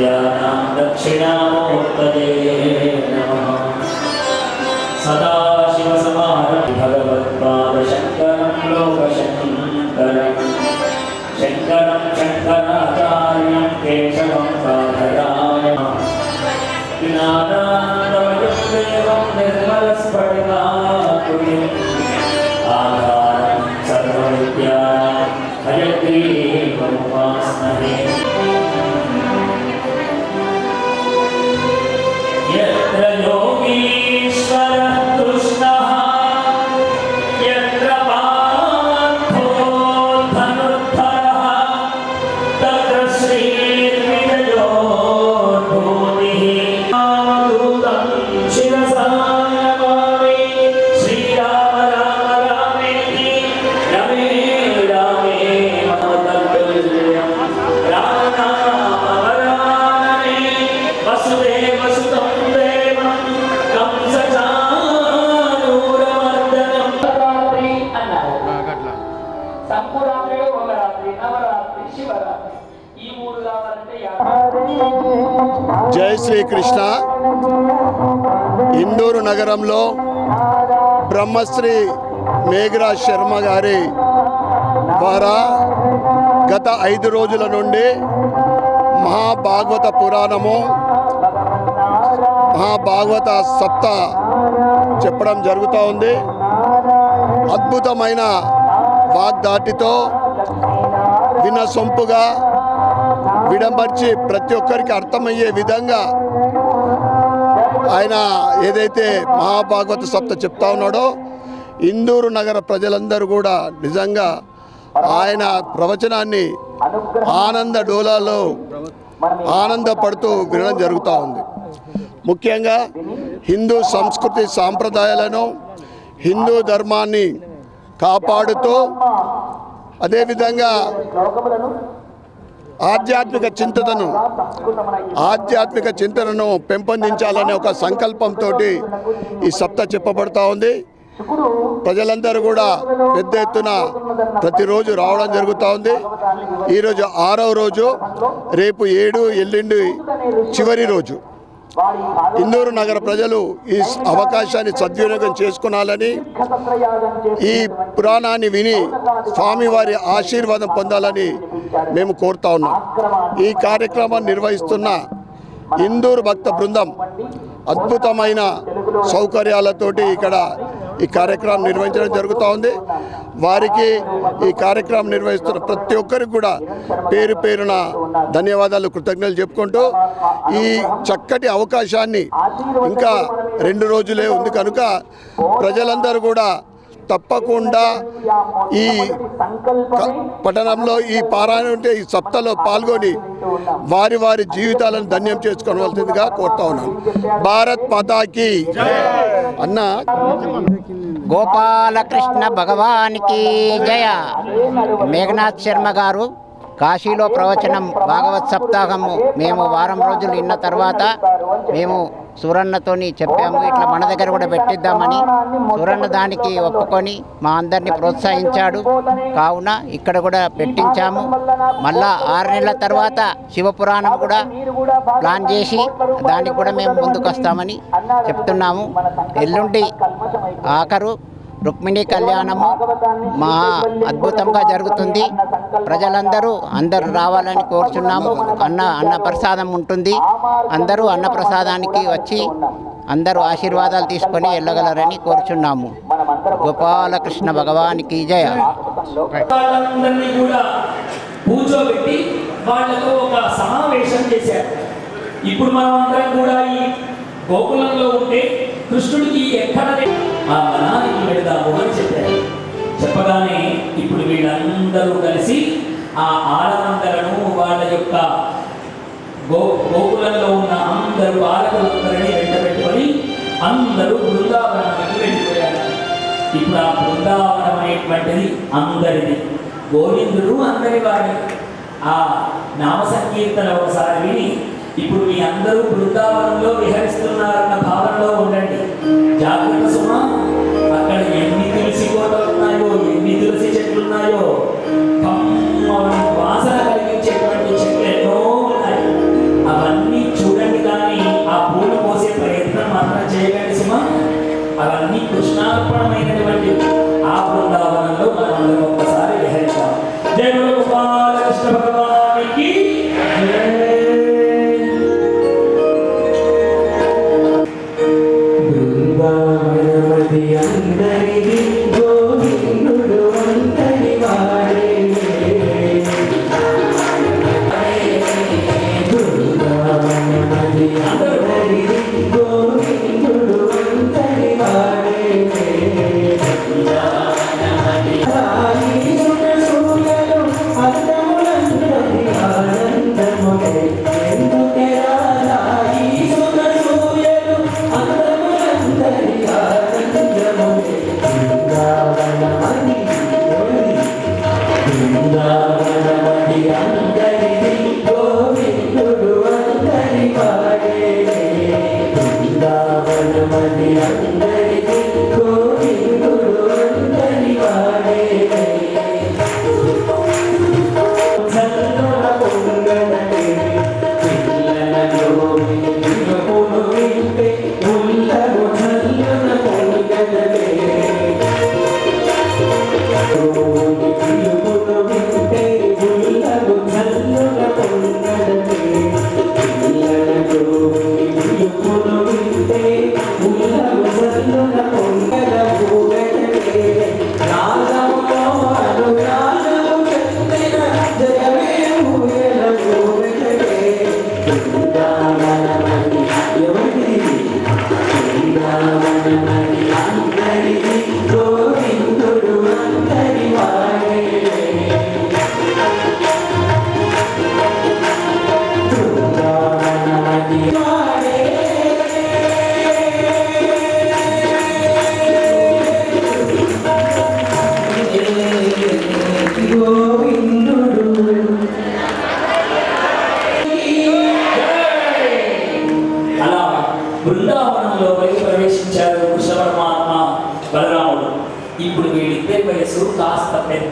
सर्वविद्यानां दक्षिणामूर्तये नमः सदाशिवसमारम्भं भगवत्पादशङ्करं लोकशङ्करं शङ्करं शङ्कराचार्यं केशवं साधराय ज्ञानानन्दमयं देवं निर्मलस्फटिकाकृतिम् आधारं బ్రహ్మశ్రీ మేఘరాజ్ శర్మ గారి ద్వారా గత ఐదు రోజుల నుండి మహాభాగవత పురాణము మహాభాగవత సప్త చెప్పడం జరుగుతూ ఉంది. అద్భుతమైన వాగ్దాటితో వినసొంపుగా విడంబర్చి ప్రతి ఒక్కరికి అర్థమయ్యే విధంగా ఆయన ఏదైతే మహాభాగవత సప్త చెప్తా ఉన్నాడో ఇందూరు నగర ప్రజలందరూ కూడా నిజంగా ఆయన ప్రవచనాన్ని ఆనంద డోలాలో ఆనందపడుతూ వినడం జరుగుతూ ఉంది. ముఖ్యంగా హిందూ సంస్కృతి సాంప్రదాయాలను హిందూ ధర్మాన్ని కాపాడుతూ అదేవిధంగా ఆధ్యాత్మిక చింతనను ఆధ్యాత్మిక చింతనను పెంపొందించాలనే ఒక సంకల్పంతో ఈ సప్త చెప్పబడుతూ ఉంది. ప్రజలందరూ కూడా పెద్ద ఎత్తున ప్రతిరోజు రావడం జరుగుతూ ఉంది. ఈరోజు ఆరవ రోజు రేపు ఏడు ఎల్లుండి చివరి రోజు. ఇందూరు నగర ప్రజలు ఈ అవకాశాన్ని సద్వినియోగం చేసుకున్నాలని ఈ పురాణాన్ని విని స్వామివారి ఆశీర్వాదం పొందాలని మేము కోరుతా ఉన్నాం. ఈ కార్యక్రమాన్ని నిర్వహిస్తున్న ఇందూరు భక్త బృందం అద్భుతమైన సౌకర్యాలతోటి ఇక్కడ ఈ కార్యక్రమం నిర్వహించడం జరుగుతూ ఉంది. వారికి ఈ కార్యక్రమం నిర్వహిస్తున్న ప్రతి ఒక్కరికి కూడా పేరు పేరున ధన్యవాదాలు కృతజ్ఞతలు చెప్పుకుంటూ ఈ చక్కటి అవకాశాన్ని ఇంకా రెండు రోజులే ఉంది కనుక ప్రజలందరూ కూడా తప్పకుండా ఈ పట్టణంలో ఈ పారాయణ ఉంటే ఈ సప్తలో పాల్గొని వారి వారి జీవితాలను ధన్యం చేసుకోవాల్సిందిగా కోరుతా ఉన్నాను. భారత్ మాతాకి అన్న. గోపాలకృష్ణ భగవానికి జయ. మేఘనాథ్ శర్మ గారు కాశీలో ప్రవచనం భాగవత్ సప్తాహము. మేము వారం రోజులు విన్న తర్వాత మేము సూరన్నతోని చెప్పాము ఇట్లా మన దగ్గర కూడా పెట్టిద్దామని. సూరన్న దానికి ఒప్పుకొని మా అందరినీ ప్రోత్సహించాడు. కావున ఇక్కడ కూడా పెట్టించాము. మళ్ళా ఆరు నెలల తర్వాత శివపురాణం కూడా ప్లాన్ చేసి దానికి కూడా మేము ముందుకు వస్తామని చెప్తున్నాము. ఎల్లుండి ఆఖరు రుక్మిణి కళ్యాణము మహా అద్భుతంగా జరుగుతుంది. ప్రజలందరూ అందరూ రావాలని కోరుచున్నాము. అన్న అన్న ప్రసాదం ఉంటుంది. అందరూ అన్న ప్రసాదానికి వచ్చి అందరూ ఆశీర్వాదాలు తీసుకొని వెళ్ళగలరని కోరుచున్నాము. గోపాలకృష్ణ భగవానికి జయ. కూర్చోబెట్టి వాళ్ళతో ఒక సమావేశం చేశారు. ఇప్పుడు మనం అందరం కూడా ఈ గోకులంలో ఉంటే కృష్ణుడికి ఎక్కడ ఆ వనానికి వెళదాము అని చెప్పారు. చెప్పగానే ఇప్పుడు వీళ్ళందరూ కలిసి ఆ ఆడమందలను వాళ్ళ యొక్క గో గోకులంలో ఉన్న అందరు బాలకులందరినీ వెంట పెట్టుకొని అందరూ బృందావనానికి వెళ్ళిపోయారు. ఇప్పుడు ఆ బృందావనం అనేటువంటిది అందరిది. గోవిందుడు అందరి వాడి ఆ నామ సంకీర్తన ఒకసారి విని ఇప్పుడు మీ అందరూ బృందావనంలో విహరిస్తున్నారు. బృందావనమది అందరిది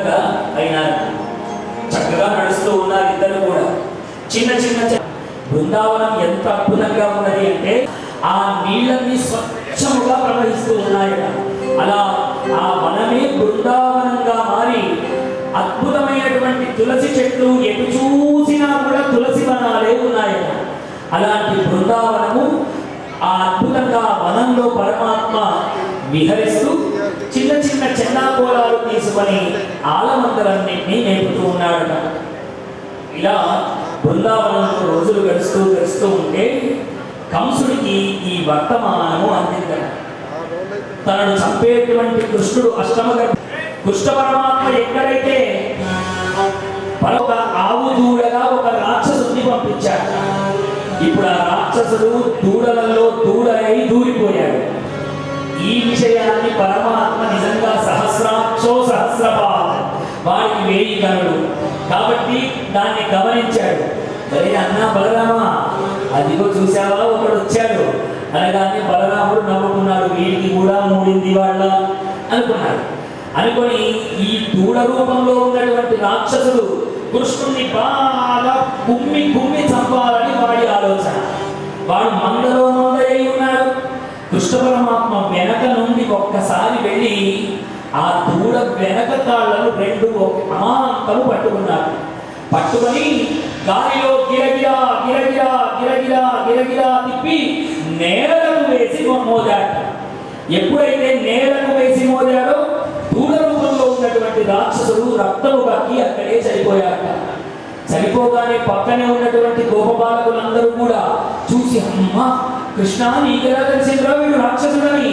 కాస్త అయినారు. చక్కగా నడుస్తూ ఉన్నారు ఇద్దరు కూడా. చిన్న చిన్న బృందావనం ఎంత అద్భుతంగా ఉన్నది అంటే ఆ నీళ్ళన్నీ స్వచ్ఛముగా ప్రవహిస్తూ ఉన్నాయట అలా ఆ వనమే బృందావనంగా మారి అద్భుతమైనటువంటి తులసి చెట్లు ఎటు చూసినా కూడా తులసి వనాలే ఉన్నాయట అలాంటి బృందావనము ఆ అద్భుతంగా వనంలో పరమాత్మ విహరిస్తూ చిన్న చిన్న చెన్నాకోలాలు తీసుకొని ఆలమందరన్నింటినీ నేర్పుతూ ఉన్నాడట. ఇలా బృందావనంలో రోజులు గడుస్తూ గడుస్తూ ఉంటే కంసుడికి ఈ వర్తమానము అందిందట. తనను చంపేటువంటి కృష్ణుడు అష్టమ కృష్ణ పరమాత్మ ఎక్కడైతే మరొక ఆవు దూడగా ఒక రాక్షసుని పంపించాడు. ఇప్పుడు ఆ రాక్షసుడు దూడలలో అయి దూరిపోయాడు. ఈ విషయాన్ని పరమాత్మ నిజంగా సహస్రాక్షో సహస్రపాద వాడికి వేయి గనుడు. కాబట్టి దాన్ని గమనించాడు. మరి అన్న బలరామా అదిగో చూసావా ఒకడు వచ్చాడు. అనగానే బలరాముడు నవ్వుకున్నాడు. వీడికి కూడా మూడింది వాళ్ళ అనుకున్నాడు. అనుకొని ఈ దూడ రూపంలో ఉన్నటువంటి రాక్షసుడు కృష్ణుణ్ణి బాగా కుమ్మి కుమ్మి చంపాలని వాడి ఆలోచన. వాడు ఆ దూడ వెనక కాళ్ళను రెండు అమాంతలు పట్టుకున్నారు. పట్టుకొని గాలిలో గిరగిరా గిరగిరా గిరగిరా గిరగిరా తిప్పి నేలకు వేసి మోదాట ఎప్పుడైతే నేలకు వేసి మోదాడో దూడ రూపంలో ఉన్నటువంటి రాక్షసుడు రక్తము కక్కి అక్కడే చనిపోయాట చనిపోగానే పక్కనే ఉన్నటువంటి గోపబాలకులందరూ కూడా చూసి అమ్మా కృష్ణ నీకెలా తెలిసిందిరా వీడు రాక్షసుడని?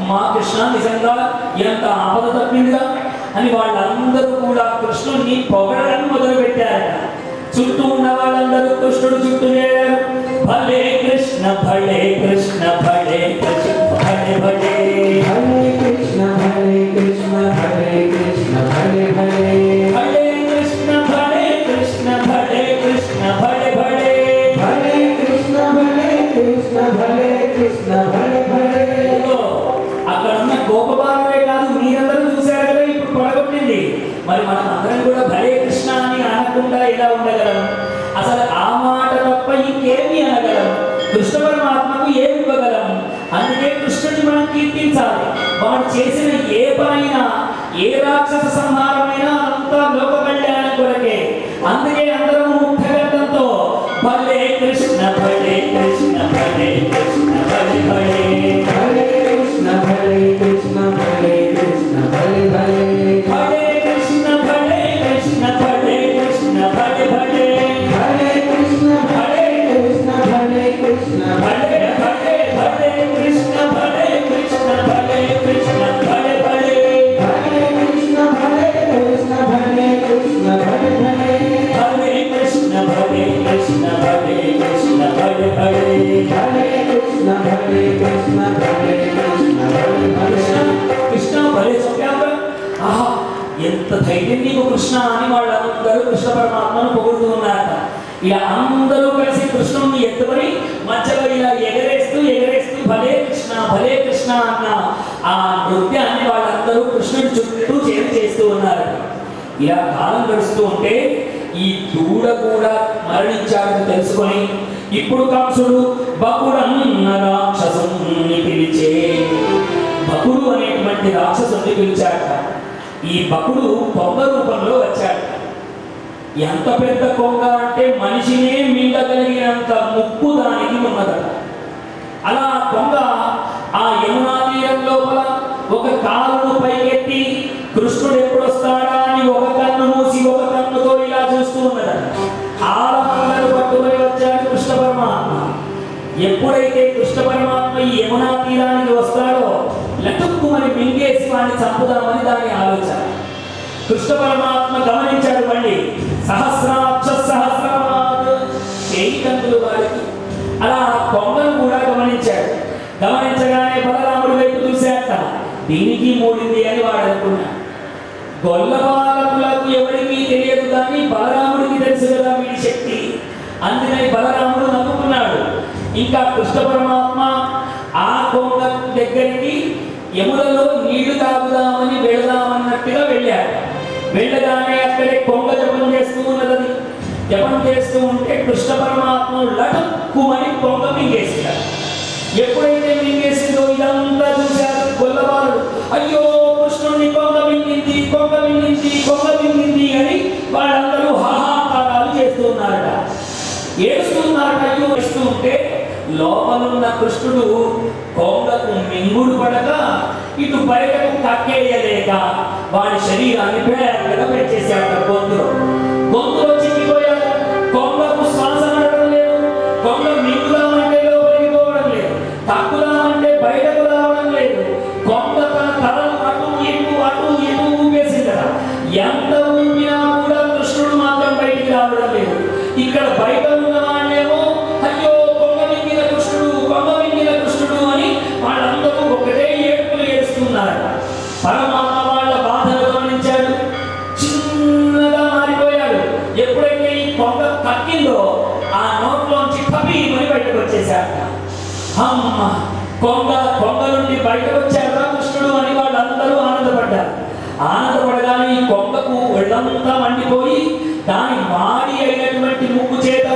మా కృష్ణ నిజంగా ఎంత ఆపద తప్పిందిగా? అని వాళ్ళందరూ కూడా కృష్ణుడిని పొగడడం మొదలుపెట్టారట. చుట్టూ ఉన్న వాళ్ళందరూ కృష్ణుడు చుట్టూ చేరారు భలే కృష్ణ భలే కృష్ణ భలే కృష్ణ భలే. భలే చేసిన ఏ పనైనా ఏ రాక్షస సంహారమైనా అంతా లోక కృష్ణ కృష్ణ భలే చెప్పావు ఆహా ఎంత ధైర్యం నీకు కృష్ణ అని వాళ్ళందరూ కృష్ణ పరమాత్మను పొగుడుతూ ఉన్నారట. ఇలా అందరూ కలిసి కృష్ణుని ఎత్తుకొని మధ్యలో ఇలా ఎగరేస్తూ ఎగరేస్తూ భలే కృష్ణ భలే కృష్ణ అన్న ఆ నృత్యాన్ని వాళ్ళందరూ కృష్ణుడి చుట్టూ చేరు చేస్తూ ఉన్నారు. ఇలా కాలం గడుస్తూ ఉంటే ఈ దూడ కూడా మరణించాడని తెలుసుకొని ఇప్పుడు కంసుడు బకుడన్న రాక్షసుని పిలిచే. బకుడు అనేటువంటి రాక్షసుని పిలిచాట ఈ బకుడు కొంగ రూపంలో వచ్చాడు ఎంత పెద్ద కొంగ అంటే మనిషినే మింగగలిగినంత ముక్కు దానికి ఉన్నదట. అలా కొంగ ఆ యమునా తీరం లోపల ఒక కాలును పైకెత్తి కృష్ణుడు ఎప్పుడు వస్తాడా అని ఒక కన్ను మూసి ఒక కన్నుతో ఇలా చూస్తూ ఉన్నదట. ఆలందరూ పట్టుకొని ఎప్పుడైతే కృష్ణ పరమాత్మ ఈ యమునా తీరానికి వస్తాడో లటుక్కుమని మింగేసి వాడిని చంపుదామని దాని ఆలోచన. కృష్ణ పరమాత్మ గమనించాడు మళ్ళీ సహస్రాక్ష సహస్రమాత్ చేయి అలా కొమ్మను కూడా గమనించాడు. గమనించగానే బలరాముడి వైపు చూసేట దీనికి మూడింది అని వాడు అనుకున్నాడు గొల్లబాలకులకు ఎవరికి తెలియదు కానీ బలరాముడికి తెలుసు కదా వీడి శక్తి అందుకని బలరాముడు నమ్ముకున్నాడు ఇంకా కృష్ణ పరమాత్మ ఆ కొండ దగ్గరికి యములలో నీళ్ళు తాగుదామని వెళదామన్నట్టుగా వెళ్ళారు. వెళ్ళగానే అక్కడే కొంగ జపం చేస్తూ ఉన్నది జపం చేస్తూ ఉంటే కృష్ణ పరమాత్మ లటుక్కుమని కొంగ మింగేసినారు ఎప్పుడైతే మింగేసిందో ఇదంతా చూశారు కొల్లవారు అయ్యో కృష్ణుని కొంగ మింగింది కొంగ మింగింది కొంగ మింగింది అని వాళ్ళందరూ హాహాకారాలు చేస్తున్నారట ఏడుస్తున్నారట అయ్యో ఏడుస్తూ ఉంటే లోపలున్న కృష్ణుడు కోములకు మింగుడు పడక ఇటు బయటకు కక్కేయలేక వాడి శరీరాన్ని పేరంగా పెట్టేశాడు గొంతులో గొంతులో వాక్యంలో ఆ నోట్లోంచి టపీమని బయటకు వచ్చేసాట అమ్మ కొంగ కొంగ నుండి బయటకు వచ్చారా కృష్ణుడు అని వాళ్ళందరూ ఆనందపడ్డారు. ఆనందపడగానే ఈ కొంగకు ఒళ్ళంతా మండిపోయి దాని మాడి అయినటువంటి ముక్కు చేత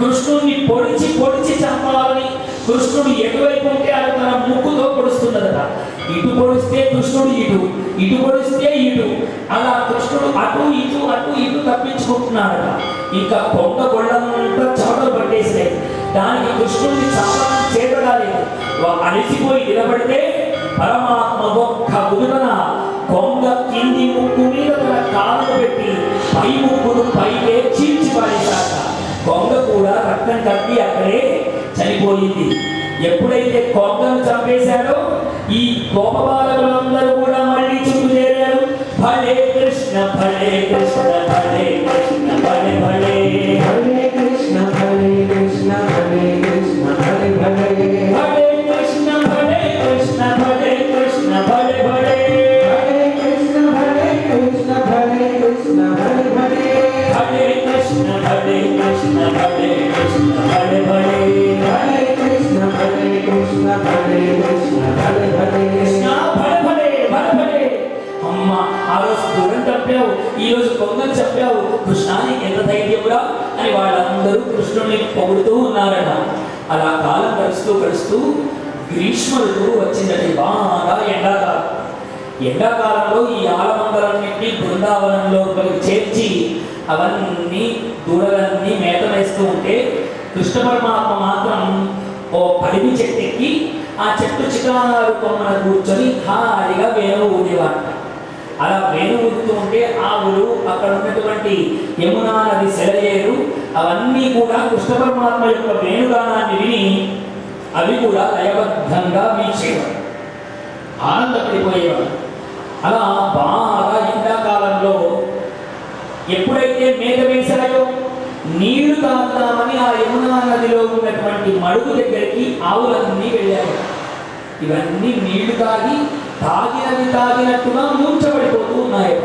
కృష్ణుడిని పొడిచి పొడిచి చంపాలని కృష్ణుడు ఎటువైపు ఉంటే అది తన ముక్కుతో పొడుస్తున్నదట. ఇటు పొడిస్తే కృష్ణుడు ఇటు ఇటు పొడిస్తే ఇటు. అలా కృష్ణుడు అటు ఇటు అటు ఇటు తప్పించుకుంటున్నాడట. ఇంకా కొండ గొళ్ళంతా చెమటలు పట్టేసినాయి. దానికి కృష్ణుడిని చేత కాలేదు అలసిపోయి నిలబడితే పరమాత్మ ఒక్క ఉదుటన కొంగ కింది ముక్కు చనిపోయింది ఎప్పుడైతే కొంగను చంపేశారో ఈ గోపబాలకులందరూ కూడా మళ్ళీ చుట్టూ చేరారు. భలే కృష్ణ భలే కృష్ణ. దేవుడా అని వాళ్ళందరూ కృష్ణుడిని పొగుడుతూ ఉన్నారట. అలా కాలం గడుస్తూ గడుస్తూ గ్రీష్మ ఋతువు వచ్చిందట బాగా ఎండాకాలం. ఎండాకాలంలో ఈ ఆలమందలన్నింటినీ బృందావనంలో చేర్చి అవన్నీ దూడలన్నీ మేత వేస్తూ ఉంటే కృష్ణ పరమాత్మ మాత్రం ఓ పడివి చెట్టు ఎక్కి ఆ చెట్టు చికారు కొమ్మన కూర్చొని హాయిగా వేణువు ఉండేవాడు అలా వేణు ఊదుతూ ఉంటే ఆవులు అక్కడ ఉన్నటువంటి యమునా నది సెలయేరు అవన్నీ కూడా కృష్ణ పరమాత్మ యొక్క వేణుగానాన్ని విని అవి కూడా లయబద్ధంగా వీచేవాడు ఆనందపడిపోయేవాడు అలా బాగా ఎండాకాలంలో ఎప్పుడైతే మేఘ వేశాయో నీళ్ళు తాగుతామని ఆ యమునా నదిలో ఉన్నటువంటి మడుగు దగ్గరికి ఆవులన్నీ వెళ్ళారు ఇవన్నీ నీళ్ళు తాగి తాగినవి తాగినట్టుగా మూర్చబడిపోతూ ఉన్నాయి.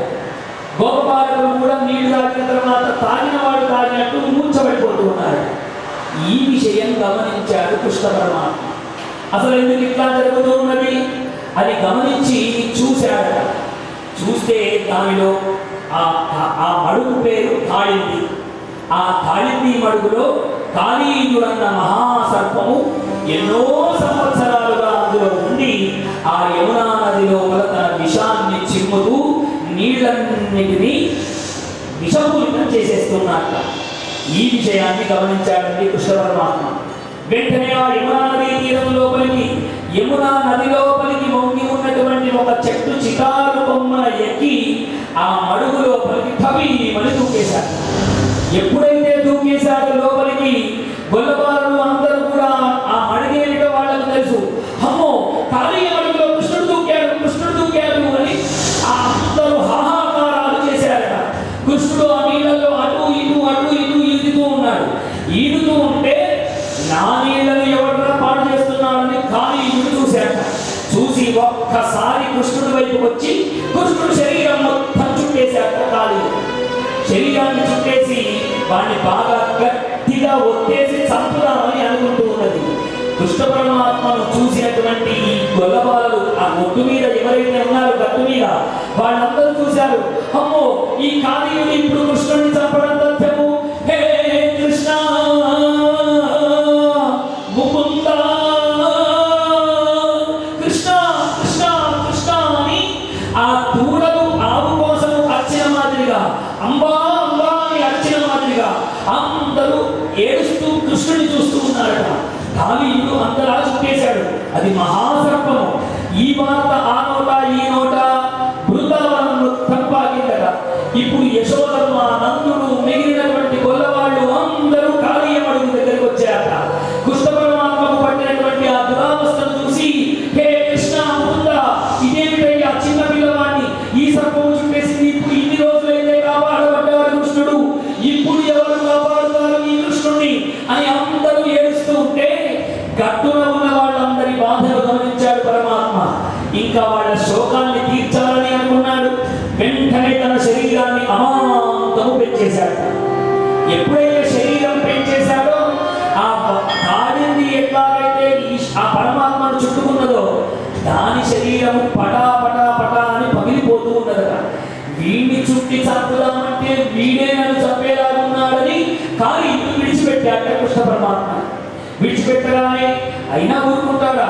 గోపాలకులు కూడా నీళ్ళు తాగిన తర్వాత తాగిన వాడు తాగినట్టు మూర్చబడిపోతూ ఉన్నారు. ఈ విషయం గమనించాడు కృష్ణ పరమాత్మ. అసలు ఎందుకు ఇట్లా జరుగుతూ ఉన్నది? అది గమనించి చూశాడట. చూస్తే దానిలో ఆ ఆ- మడుగు పేరు తాళింది ఆ తాళింది మడుగులో కాళీయుడన్న మహాసర్పము ఎన్నో సంవత్సరాలు అందులో ఉండి ఆ యమునా నది లోపల తన విషాన్ని చిమ్ముతూ నీళ్ళన్నిటినీ విషపూరితం చేసేస్తున్నట్ట ఈ విషయాన్ని గమనించాడండి కృష్ణ పరమాత్మ వెంటనే ఆ యమునా నది తీరం లోపలికి యమునా నది లోపలికి వంగి ఉన్నటువంటి ఒక చెట్టు చికారు బొమ్మన ఎక్కి ఆ మడుగు లోపలికి తబీమని దూకేశాడు ఎప్పుడైతే దూకేశాడు లోపలికి గొల్లవారు అందరూ గొల్లబాలలు ఆ ఒట్టు మీద ఎవరైతే ఉన్నారో గట్టు మీద వాళ్ళందరూ చూశారు అమ్మో ఈ కాళీయుడు ఇప్పుడు కృష్ణుడిని చంపడం ఎప్పుడైతే శరీరం పెంచేశాడో ఆ కాడింది ఎట్లాగైతే ఆ పరమాత్మను చుట్టుకున్నదో దాని శరీరము పటా పటా పటా అని పగిలిపోతూ ఉన్నదట. వీడిని చుట్టి చంపుదామంటే వీడే నన్ను చంపేలాగున్నాడని కానీ ఇల్లు విడిచిపెట్టాట కృష్ణ పరమాత్మ. విడిచిపెట్టగానే అయినా ఊరుకుంటాడా?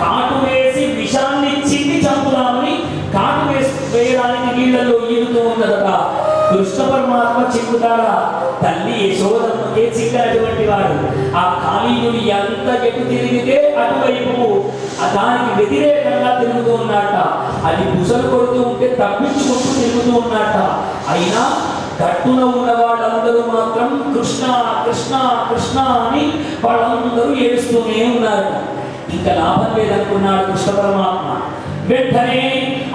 కాటు వేసి విషాన్ని చిండి చంపుదామని కాటు వేసి వేయడానికి నీళ్ళల్లో ఈదుతూ ఉన్నదట. కృష్ణ పరమాత్మ చిక్కుతాడా తల్లి యశోదమ్మకే చిక్కినటువంటి వాడు. ఆ కాళీయుడు ఎంత ఎటు తిరిగితే అటువైపు. దానికి వ్యతిరేకంగా తిరుగుతూ ఉన్నట్ట అది బుసలు కొడుతూ ఉంటే తప్పించుకుంటూ తిరుగుతూ ఉన్నట్ట అయినా గట్టున ఉన్న వాళ్ళందరూ మాత్రం కృష్ణ కృష్ణ కృష్ణ అని వాళ్ళందరూ ఏడుస్తూనే ఉన్నారు. ఇంకా లాభం లేదనుకున్నాడు కృష్ణ పరమాత్మ వెంటనే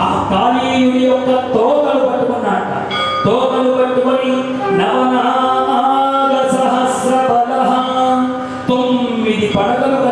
ఆ కాళీయుడి యొక్క తోకలు وتقبل دعائي نوانا